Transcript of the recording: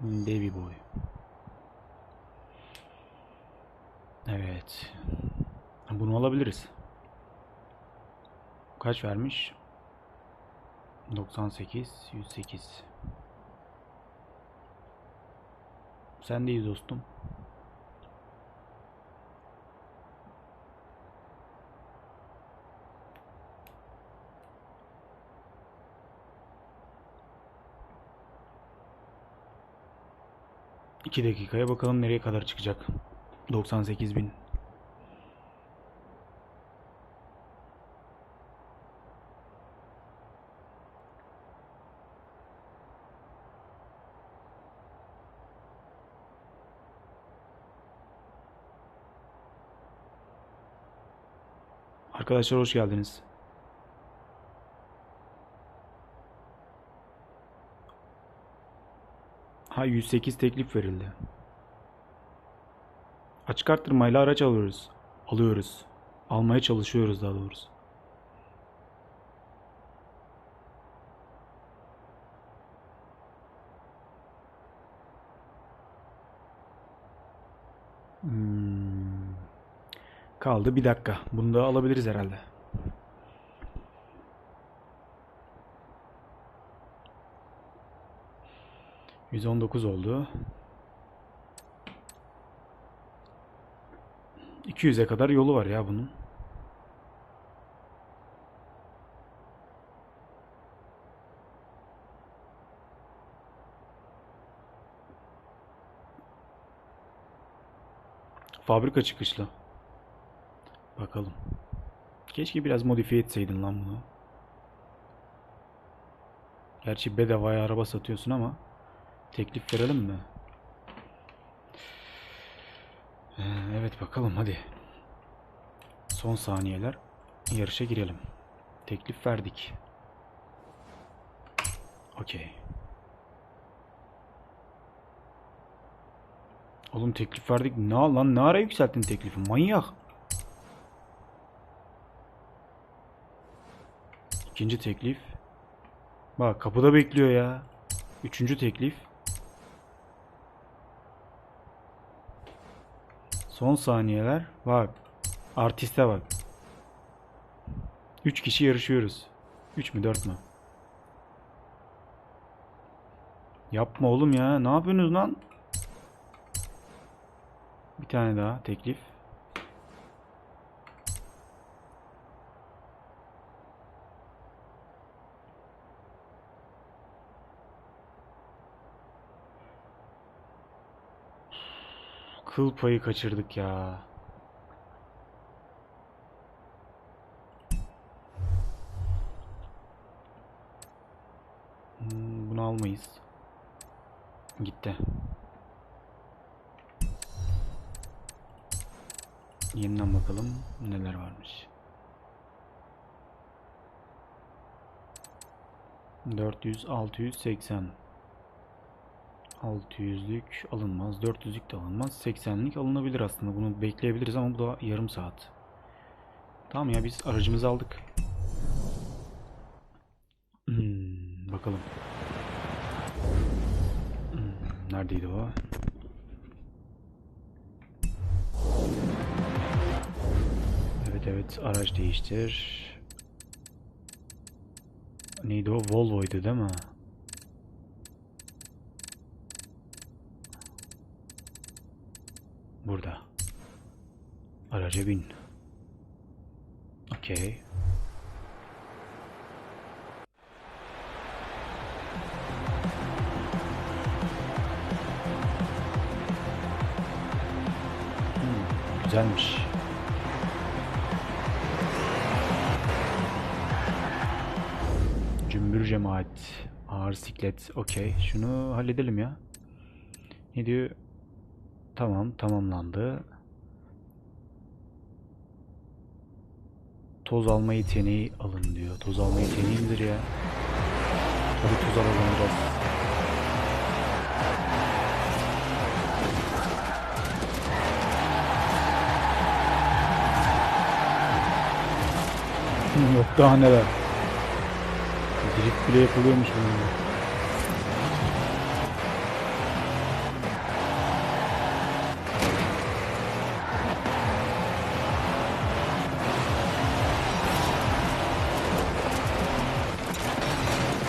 Davy Boy. Evet. Bunu alabiliriz. Kaç vermiş? 98, 108. Sendeyiz dostum. İki dakikaya bakalım nereye kadar çıkacak. 98 bin. Arkadaşlar hoş geldiniz. Ha 108 teklif verildi. Açık arttırmayla araç alıyoruz. Alıyoruz. Almaya çalışıyoruz daha doğrusu. Hmm. Kaldı bir dakika. Bunu da alabiliriz herhalde. %19 oldu. 200'e kadar yolu var ya bunun. Fabrika çıkışlı. Bakalım. Keşke biraz modifiye etseydin lan bunu. Gerçi bedavaya araba satıyorsun ama teklif verelim mi? Ee, Evet bakalım hadi. Son saniyeler. Yarışa girelim. Teklif verdik. Okey. Oğlum teklif verdik. Ne lan ne ara yükselttin teklifi? Manyak. İkinci teklif. Bak kapıda bekliyor ya. Üçüncü teklif. Son saniyeler. Bak. Artiste bak. Üç kişi yarışıyoruz. Üç mü dört mü? Yapma oğlum ya. Ne yapıyorsunuz lan? Bir tane daha teklif. Kıl payı kaçırdık ya. Hmm, Bunu almayız. Gitti. Yeniden bakalım neler varmış. 400, 680. 600'lük alınmaz. 400'lük de alınmaz. 80'lik alınabilir aslında. Bunu bekleyebiliriz ama bu da yarım saat. Tamam ya biz aracımızı aldık. Hmm, bakalım. Hmm, neredeydi o? Evet evet araç değiştir. Neydi o? Volvo'ydu değil mi? Burada. Araca bin. Okey. Hmm, güzelmiş. Cümbür cemaat. Ağır siklet. Okey. Şunu halledelim ya. Ne diyor? Tamam, tamamlandı. Toz alma yeteneği alın diyor. Toz alma yeteneği ya? Tabii toz alacağız. Yok daha neler. Drift bile yapılıyormuş bunun.